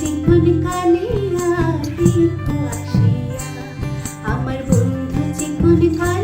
জীবন কালে আসিয়া আমার বন্ধু জীবন কালে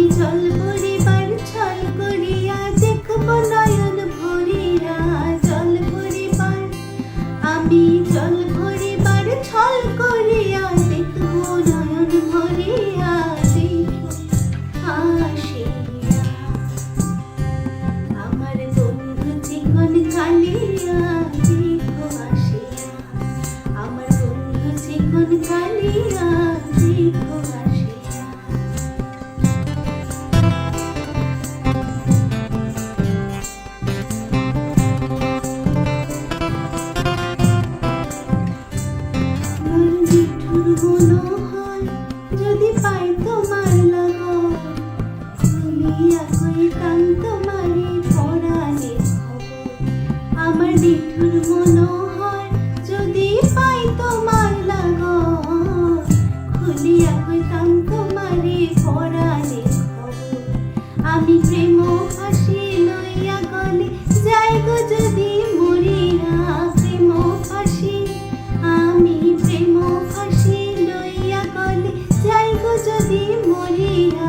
আমি জল পরিবার ছল করিয়া দেখব নয়ন ভরিয়া জল পরিবার আমি জল আমি প্রেম হাসি লইয়া গলে যাই গো যদি মরিয়া প্রেম হাসি। আমি প্রেম হাসি লইয়া গলে যাই গো যদি মরিয়া।